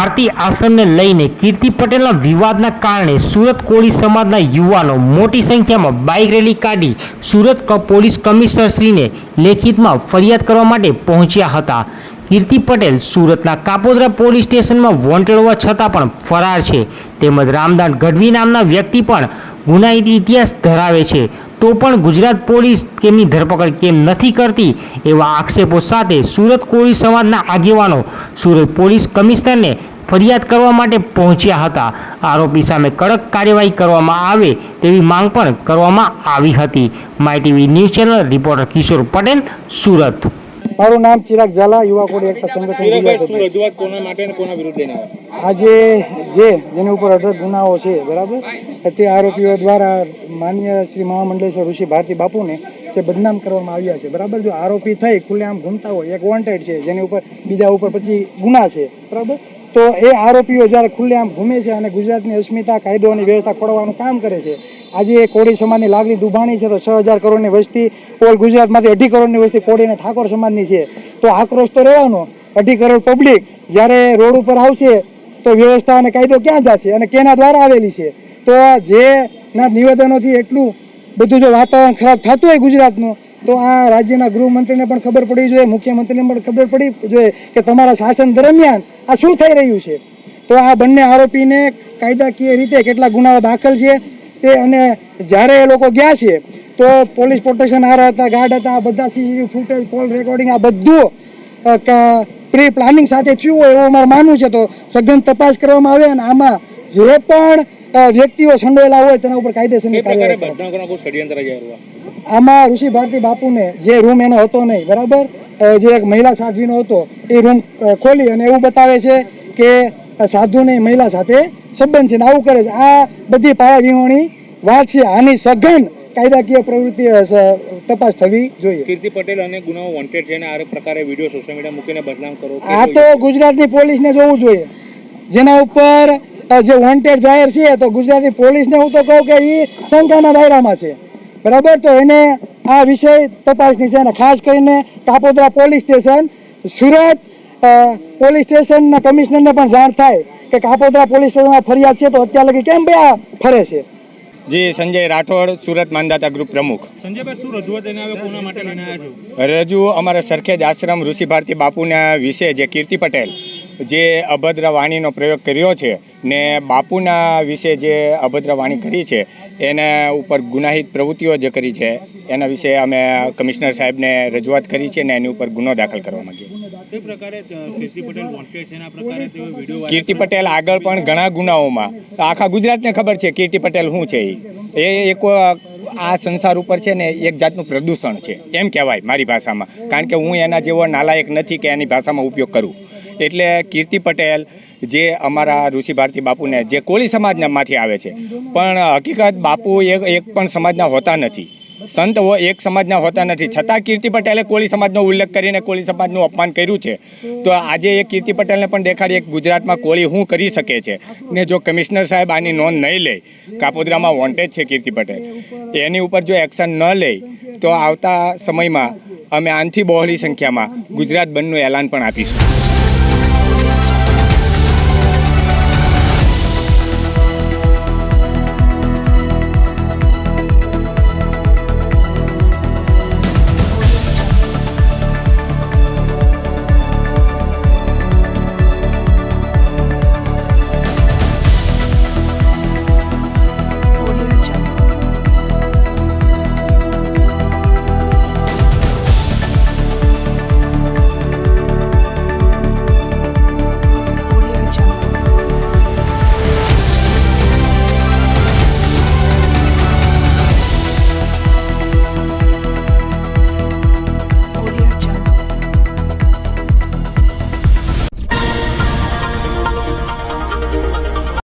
ભારતી આસનને લઈને કીર્તિ પટેલના વિવાદના કારણે સુરત કોળી સમાજના યુવાનો મોટી સંખ્યામાં બાઇક રેલી કાઢી સુરત પોલીસ કમિશનરશ્રીને લેખિતમાં ફરિયાદ કરવા માટે પહોંચ્યા હતા. કીર્તિ પટેલ સુરતના કાપોદ્રા પોલીસ સ્ટેશનમાં વોન્ટેડ હોવા છતાં પણ ફરાર છે. તેમજ રામદાન ગઢવી નામના વ્યક્તિ પણ ગુનાહિત ઇતિહાસ ધરાવે છે. તો પણ ગુજરાત પોલીસ તેમની ધરપકડ કેમ નથી કરતી એવા આક્ષેપો સાથે સુરત કોળી સમાજના આગેવાનો સુરત પોલીસ કમિશનરને ફરિયાદ કરવા માટે પહોંચ્યા હતા. આરોપી સામે કડક કાર્યવાહી કરવામાં આવે તેવી માંગ પણ કરવામાં આવી હતી. My TV news channel reporter Kishore Patel Surat. મારું નામ ચિરાગ ઝાલા યુવા કોડી એકતા સંગઠન ચિરાગભાઈ ગુજરાત શું રજૂઆત કોના માટે અને કોના વિરુદ્ધ લઈને આજે જે જેની ઉપર અઢળક ગુનાઓ છે બરાબર? તે આરોપીઓ દ્વારા માન્ય શ્રી મહામંડલેશ્વર ઋષિ ભારતી બાપુને તે બદનામ કરવામાં આવ્યા છે બરાબર? જો આરોપી થઈ ખુલ્લેઆમ ઘૂમતા હોય એક વોન્ટેડ છે જેની ઉપર બીજા ઉપર પછી ગુના છે બરાબર? તો એ આરોપીઓ જ્યારે ખુલ્લેઆમ ઘૂમે છે અને ગુજરાતની અસ્મિતા કાયદો અને વ્યવસ્થા ખોળવાનું કામ કરે છે, આજે એ કોળી સમાજની લાગણી દુભાણી છે, તો છ હજાર કરોડની વસ્તી ઓલ ગુજરાતમાંથી અઢી કરોડની વસ્તી કોળી અને ઠાકોર સમાજની છે. તો આક્રોશ તો રહેવાનો, અઢી કરોડ પબ્લિક જ્યારે રોડ ઉપર આવશે, તો વ્યવસ્થા અને કાયદો ક્યાં જશે અને કેના દ્વારા આવેલી છે? તો જેના નિવેદનોથી એટલું બધું જો વાતાવરણ ખરાબ થતું હોય ગુજરાતનું તો આ રાજ્યના ગૃહમંત્રીને પણ ખબર પડવી જોઈએ, મુખ્યમંત્રીને પણ ખબર પડી જોઈએ કે તમારા શાસન દરમિયાન આ શું થઈ રહ્યું છે. તો આ બંને આરોપીને કાયદાકીય રીતે કેટલા ગુનાઓ દાખલ છે તે અને જ્યારે એ લોકો ગયા છે, તો પોલીસ પ્રોટેક્શન હાર હતા, ગાર્ડ હતા, આ બધા સીસીટીવી ફૂટેજ, કોલ રેકોર્ડિંગ, આ બધું પ્રી પ્લાનિંગ સાથે થયું હોય એવું અમારું માનવું છે. તો સઘન તપાસ કરવામાં આવે અને આમાં જે પણ વ્યક્તિઓ સંડોયેલા હોય તેના ઉપર આવે. આમાં ઋષિ ભારતી બાપુને જે રૂમ એનો હતો નહીં બરાબર? જે એક મહિલા સાધ્વીનો હતો એ રૂમ ખોલી અને એવું બતાવે છે કે સાધુને મહિલા સાથે સંબંધ છે ને આવું કરે છે. આ બધી પાયાવિહોણી વાત છે. આની સઘન કાયદાકીય પ્રવૃત્તિ તપાસ થવી જોઈએ. કીર્તિ પટેલ અને ગુનાઓ વોન્ટેડ છે આ પ્રકારે વીડિયો સોશિયલ મીડિયા મૂકીને બદનામ કરો. આ તો ગુજરાતની પોલીસને જોવું જોઈએ. જેના ઉપર જે વોન્ટેડ જાહેર છે તો ગુજરાતી પોલીસને હું તો કહું કે એ શંકાના દાયરામાં છે. બરાબર? તો એને આ વિષય તપાસની છે અને ખાસ કરીને Kapodra police station Surat police સ્ટેશનના કમિશનરને પણ જાણ થાય કે કાપોદ્રા પોલીસ સ્ટેશનમાં ફરિયાદ છે તો અત્યાર લગી કેમ ભાઈ આ ફરે છે? જી સંજય રાઠોડ સુરત માનદાતા ગ્રુપ પ્રમુખ. સંજયભાઈ શું રજૂઆત લઈને આવ્યા કોના માટે લઈને આવ્યા છો? રજૂ અમારા સરખેજ આશ્રમ ઋષિ ભારતી બાપુના વિશે જે કીર્તિ પટેલ જે અભદ્ર વાણીનો પ્રયોગ કર્યો છે ને બાપુના વિશે જે અભદ્ર વાણી કરી છે એના ઉપર ગુનાહિત પ્રવૃત્તિઓ જે કરી છે એના વિશે અમે કમિશનર સાહેબને રજૂઆત કરી છે ને એની ઉપર ગુનો દાખલ કરવા માંગીએ કીર્તિ પટેલ આગળ પણ ઘણા ગુનાઓમાં. આખા ગુજરાતને ખબર છે કીર્તિ પટેલ શું છે એ એક આ સંસાર ઉપર છે ને એક જાતનું પ્રદૂષણ છે. એમ કહેવાય મારી ભાષામાં. કારણ કે હું એના જેવો નાલાયક નથી કે એની ભાષામાં ઉપયોગ કરું. એટલે કીર્તિ પટેલ જે અમારા ઋષિ ભારતી બાપુને, જે કોળી સમાજનામાંથી આવે છે. પણ હકીકત બાપુ એક એક પણ સમાજના હોતા નથી. સંત એક સમાજના હોતા નથી. છતાં કીર્તિ પટેલે કોળી સમાજનો ઉલ્લેખ કરીને કોળી સમાજનું અપમાન કર્યું છે. તો આજે એ કીર્તિ પટેલને પણ દેખાડીએ કે ગુજરાતમાં કોળી શું કરી શકે છે. ને જો કમિશનર સાહેબ આની નોંધ નહીં લે, કાપોદ્રામાં વોન્ટેજ છે કીર્તિ પટેલ. એની ઉપર જો એક્શન ન લે, તો આવતા સમયમાં અમે આનથી બહોળી સંખ્યામાં ગુજરાત બંધનું એલાન પણ આપીશું.